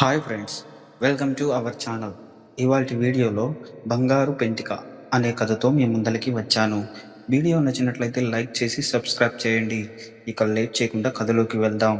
Hi friends welcome to our channel ఇవాళ వీడియోలో బంగారు పెంటిక అనే కథతో మీ ముందరికి వచ్చాను. వీడియో నచ్చినట్లయితే లైక్ చేసి సబ్స్క్రైబ్ చేయండి. ఇక లేట్ చేయకుండా కథలోకి వెళ్దాం.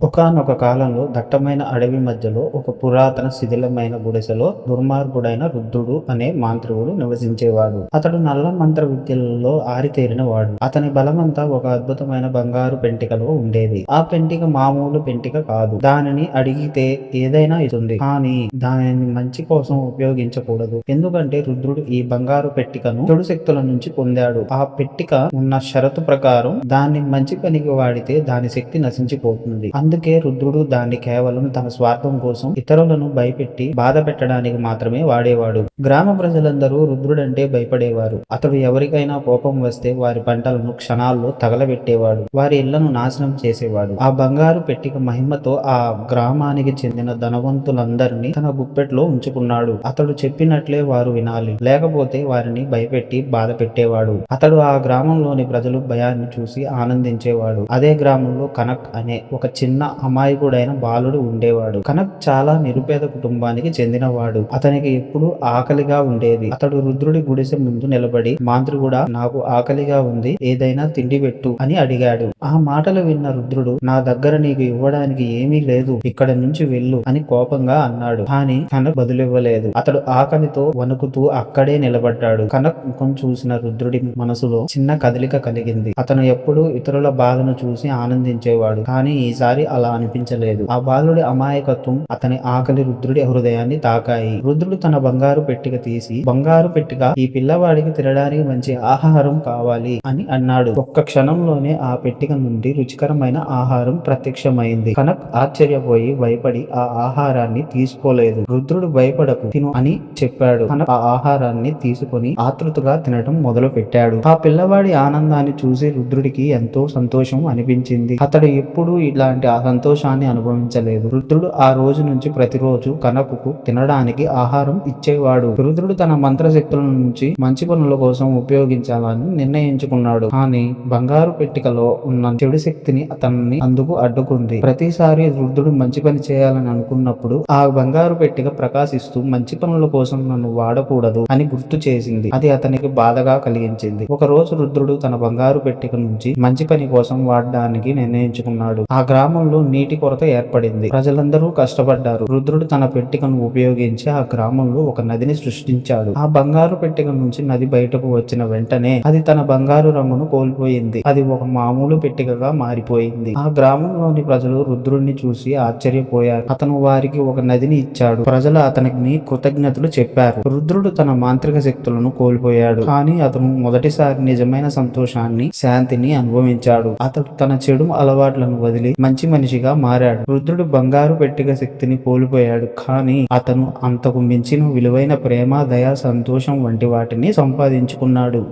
ఒకానొక కాలంలో దట్టమైన అడవి మధ్యలో ఒక పురాతన శిథిలమైన గుడిసెలో దుర్మార్గుడైన రుద్రుడు అనే మాంత్రికుడు నివసించేవాడు. అతడు నల్ల మంత్ర విద్యలలో ఆరితేరిన వాడు అతని బలమంతా ఒక అద్భుతమైన బంగారు పెంటికలో ఉండేది. ఆ పెంటిక మామూలు పెంటిక కాదు. దానిని అడిగితే ఏదైనా ఇస్తుంది. కానీ దానిని మంచి కోసం ఉపయోగించకూడదు. ఎందుకంటే రుద్రుడు ఈ బంగారు పెట్టికను చెడు శక్తుల నుంచి పొందాడు. ఆ పెట్టిక ఉన్న షరతు ప్రకారం దాన్ని మంచి పనికి వాడితే దాని శక్తి నశించిపోతుంది. అందుకే రుద్రుడు దాన్ని కేవలం తన స్వార్థం కోసం ఇతరులను భయపెట్టి బాధ పెట్టడానికి మాత్రమే వాడేవాడు. గ్రామ ప్రజలందరూ రుద్రుడంటే భయపడేవారు. అతడు ఎవరికైనా కోపం వస్తే వారి పంటలను క్షణాల్లో తగలబెట్టేవాడు. వారి ఇళ్ళను నాశనం చేసేవాడు. ఆ బంగారు పెట్టిక మహిమతో ఆ గ్రామానికి చెందిన ధనవంతులందరినీ తన గుప్పెట్లో ఉంచుకున్నాడు. అతడు చెప్పినట్లే వారు వినాలి. లేకపోతే వారిని భయపెట్టి బాధ పెట్టేవాడు. అతడు ఆ గ్రామంలోని ప్రజలు భయాన్ని చూసి ఆనందించేవాడు. అదే గ్రామంలో కనక్ అనే ఒక చిన్న అమాయకుడైన బాలుడు ఉండేవాడు. కనక్ చాలా నిరుపేద కుటుంబానికి చెందినవాడు. అతనికి ఎప్పుడు ఆకలిగా ఉండేది. అతడు రుద్రుడి గుడిసె ముందు నిలబడి మాంత్రికుడా నాకు ఆకలిగా ఉంది. ఏదైనా తిండి పెట్టు అని అడిగాడు. ఆ మాటలు విన్న రుద్రుడు నా దగ్గర నీకు ఇవ్వడానికి ఏమీ లేదు. ఇక్కడ నుంచి వెళ్ళు అని కోపంగా అన్నాడు. కానీ కనక్ బదులివ్వలేదు. అతడు ఆకలితో వణుకుతూ అక్కడే నిలబడ్డాడు. కనక్ ముఖం చూసిన రుద్రుడి మనసులో చిన్న కదలిక కలిగింది. అతను ఎప్పుడూ ఇతరుల బాధను చూసి ఆనందించేవాడు. కానీ ఈసారి అలా అనిపించలేదు. ఆ బాలుడి అమాయకత్వం అతని ఆకలి రుద్రుడి హృదయాన్ని తాకాయి. రుద్రుడు తన బంగారు పెట్టిక తీసి బంగారు పెట్టిక ఈ పిల్లవాడికి తినడానికి మంచి ఆహారం కావాలి అని అన్నాడు. ఒక్క క్షణంలోనే ఆ పెట్టిక నుండి రుచికరమైన ఆహారం ప్రత్యక్షమైంది. కనక్ ఆశ్చర్యపోయి భయపడి ఆ ఆహారాన్ని తీసుకోలేదు. రుద్రుడు భయపడకు తిను అని చెప్పాడు. కనక్ ఆ ఆహారాన్ని తీసుకొని ఆతృతగా తినడం మొదలు పెట్టాడు ఆ పిల్లవాడి ఆనందాన్ని చూసి రుద్రుడికి ఎంతో సంతోషం అనిపించింది. అతడు ఎప్పుడూ ఇలాంటి సంతోషాన్ని అనుభవించలేదు. రుద్రుడు ఆ రోజు నుంచి ప్రతిరోజు కనకుకు తినడానికి ఆహారం ఇచ్చేవాడు. రుద్రుడు తన మంత్రశక్తుల నుంచి మంచి పనుల కోసం ఉపయోగించాలని నిర్ణయించుకున్నాడు. కానీ బంగారు పెట్టికలో ఉన్న చెడు శక్తిని అతన్ని అందుకు అడ్డుకుంది. ప్రతిసారి రుద్రుడు మంచి పని చేయాలని అనుకున్నప్పుడు ఆ బంగారు పెట్టిక ప్రకాశిస్తూ మంచి పనుల కోసం నన్ను వాడకూడదు అని గుర్తు చేసింది. అది అతనికి బాధగా కలిగించింది. ఒక రోజు రుద్రుడు తన బంగారు పెట్టిక నుంచి మంచి పని కోసం వాడడానికి నిర్ణయించుకున్నాడు. ఆ గ్రామం గ్రామంలో నీటి కొరత ఏర్పడింది. ప్రజలందరూ కష్టపడ్డారు. రుద్రుడు తన పెట్టికను ఉపయోగించి ఆ గ్రామంలో ఒక నదిని సృష్టించాడు. ఆ బంగారు పెట్టిక నుంచి నది బయటకు వచ్చిన వెంటనే అది తన బంగారు రంగును కోల్పోయింది. అది ఒక మామూలు పెట్టికగా మారిపోయింది. ఆ గ్రామంలోని ప్రజలు రుద్రుడిని చూసి ఆశ్చర్యపోయారు. అతను వారికి ఒక నదిని ఇచ్చాడు. ప్రజలు అతనికి కృతజ్ఞతలు చెప్పారు. రుద్రుడు తన మాంత్రిక శక్తులను కోల్పోయాడు. కానీ అతను మొదటిసారి నిజమైన సంతోషాన్ని శాంతిని అనుభవించాడు. అతడు తన చెడు అలవాట్లను వదిలి మంచి మనిషిగా మారాడు. రుద్రుడు బంగారు పెట్టిక శక్తిని కోల్పోయాడు. కానీ అతను అంతకు మించిన విలువైన ప్రేమ దయ సంతోషం వంటి వాటిని సంపాదించుకున్నాడు.